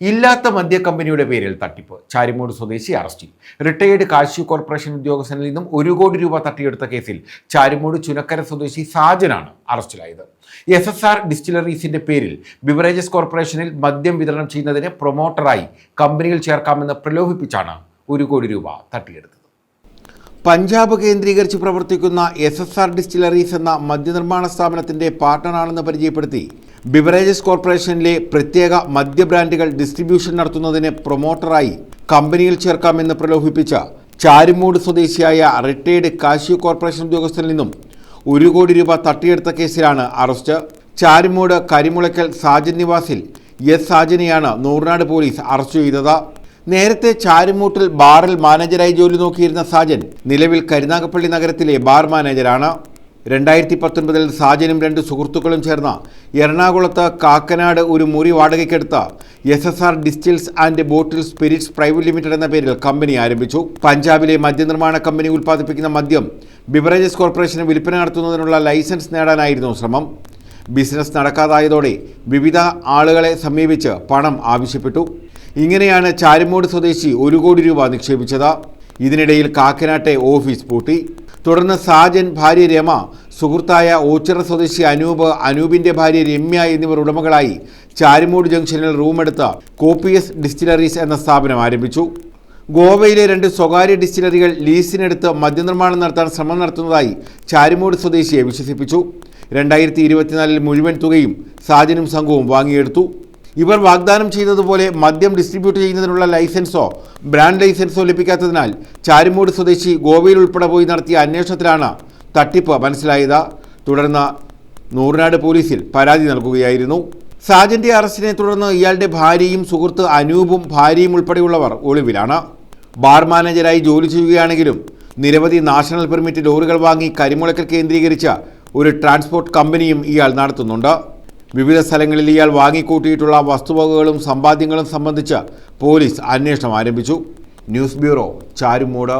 ഇല്ലാത്ത മദ്യ കമ്പനിയുടെ പേരിൽ തട്ടിപ്പ്. ചാരിമൂട് സ്വദേശി അറസ്റ്റിൽ റിട്ടയേർഡ് കാശി കോർപ്പറേഷൻ ഉദ്യോഗസ്ഥനിൽ നിന്നും ഒരു കോടി രൂപ തട്ടിയെടുത്ത കേസിൽ ചാരിമൂട് ചുനക്കര സ്വദേശി സാജനാണ് അറസ്റ്റിലായത്. എസ് എസ് ആർ ഡിസ്റ്റിലറീസിന്റെ പേരിൽ ബിവറേജസ് കോർപ്പറേഷനിൽ മദ്യം വിതരണം ചെയ്യുന്നതിന് പ്രൊമോട്ടറായി കമ്പനിയിൽ ചേർക്കാമെന്ന് പ്രലോഭിപ്പിച്ചാണ് ഒരു കോടി രൂപ തട്ടിയെടുത്തത്. പഞ്ചാബ് കേന്ദ്രീകരിച്ച് പ്രവർത്തിക്കുന്ന എസ് എസ് ആർ ഡിസ്റ്റിലറീസ് എന്ന മദ്യനിർമ്മാണ സ്ഥാപനത്തിന്റെ പാർട്ണറാണെന്ന് പരിചയപ്പെടുത്തി ബിവറേജസ് കോർപ്പറേഷനിലെ പ്രത്യേക മദ്യ ബ്രാൻഡുകൾ ഡിസ്ട്രിബ്യൂഷൻ നടത്തുന്നതിന് പ്രൊമോട്ടറായി കമ്പനിയിൽ ചേർക്കാമെന്ന് പ്രലോഭിപ്പിച്ച ചാരിമൂട് സ്വദേശിയായ റിട്ടയർഡ് കാശി കോർപ്പറേഷൻ ഉദ്യോഗസ്ഥനിൽ നിന്നും ഒരു കോടി രൂപ തട്ടിയെടുത്ത കേസിലാണ് അറസ്റ്റ്. ചാരിമൂട് കരിമുളയ്ക്കൽ സാജൻ നിവാസിൽ എസ് സാജനെയാണ് നൂറിനാട് പോലീസ് അറസ്റ്റ് ചെയ്തത്. നേരത്തെ ചാരുമൂട്ടിൽ ബാറിൽ മാനേജരായി ജോലി നോക്കിയിരുന്ന സാജൻ നിലവിൽ കരുനാഗപ്പള്ളി നഗരത്തിലെ ബാർ മാനേജരാണ് രണ്ടായിരത്തി പത്തൊൻപതിൽ സാജനും രണ്ട് സുഹൃത്തുക്കളും ചേർന്ന എറണാകുളത്ത് കാക്കനാട് ഒരു മുറി വാടകയ്ക്കെടുത്ത S S R distills and bottle spirits private limited എന്ന പേരിൽ കമ്പനി ആരംഭിച്ചു. പഞ്ചാബിലെ മദ്യനിർമ്മാണ കമ്പനി ഉൽപ്പാദിപ്പിക്കുന്ന മദ്യം ബിവറേജസ് കോർപ്പറേഷന് വിൽപ്പന നടത്തുന്നതിനുള്ള ലൈസൻസ് നേടാനായിരുന്നു ശ്രമം. ബിസിനസ് നടക്കാതായതോടെ വിവിധ ആളുകളെ സമീപിച്ച് പണം ആവശ്യപ്പെട്ടു. ഇങ്ങനെയാണ് ചാരുമോട് സ്വദേശി ഒരു കോടി രൂപ നിക്ഷേപിച്ചത്. ഇതിനിടയിൽ കാക്കനാട്ടെ ഓഫീസ് പൂട്ടി. തുടർന്ന് സാജൻ ഭാര്യ രമ സുഹൃത്തായ ഓച്ചിറ സ്വദേശി അനൂപ് അനൂപിന്റെ ഭാര്യ രമ്യ എന്നിവർ ഉടമകളായി ചാരിമൂട് ജംഗ്ഷനിൽ റൂമെടുത്ത കോപ്പിയസ് ഡിസ്റ്റിലറീസ് എന്ന സ്ഥാപനം ആരംഭിച്ചു. ഗോവയിലെ രണ്ട് സ്വകാര്യ ഡിസ്റ്റിലറികൾ ലീസിനെടുത്ത് മദ്യനിർമ്മാണം നടത്താൻ ശ്രമം നടത്തുന്നതായി ചാരിമൂട് സ്വദേശിയെ വിശ്വസിപ്പിച്ചു. രണ്ടായിരത്തി ഇരുപത്തിനാലിൽ മുഴുവൻ തുകയും സാജനും സംഘവും വാങ്ങിയെടുത്തു. ഇവർ വാഗ്ദാനം ചെയ്തതുപോലെ മദ്യം ഡിസ്ട്രിബ്യൂട്ട് ചെയ്യുന്നതിനുള്ള ലൈസൻസോ ബ്രാൻഡ് ലൈസൻസോ ലഭിക്കാത്തതിനാൽ ചാരുമൂട് സ്വദേശി ഗോവയിൽ ഉൾപ്പെടെ പോയി നടത്തിയ അന്വേഷണത്തിലാണ് തട്ടിപ്പ് മനസ്സിലായത്. തുടർന്ന് നൂറിനാട് പോലീസിൽ പരാതി നൽകുകയായിരുന്നു. സാജന്റെ അറസ്റ്റിനെ തുടർന്ന് ഇയാളുടെ ഭാര്യയും സുഹൃത്ത് അനൂപും ഭാര്യയും ഉൾപ്പെടെയുള്ളവർ ഒളിവിലാണ്. ബാർ മാനേജരായി ജോലി ചെയ്യുകയാണെങ്കിലും നിരവധി നാഷണൽ പെർമിറ്റ് ലോറികൾ വാങ്ങി കരിമുളക്കൽ കേന്ദ്രീകരിച്ച ഒരു ട്രാൻസ്പോർട്ട് കമ്പനിയും ഇയാൾ നടത്തുന്നുണ്ട്. വിവിധ സ്ഥലങ്ങളിൽ ഇയാൾ വാങ്ങിക്കൂട്ടിയിട്ടുള്ള വസ്തുവകകളും സമ്പാദ്യങ്ങളും സംബന്ധിച്ച് പോലീസ് അന്വേഷണം ആരംഭിച്ചു. News bureau Charummood.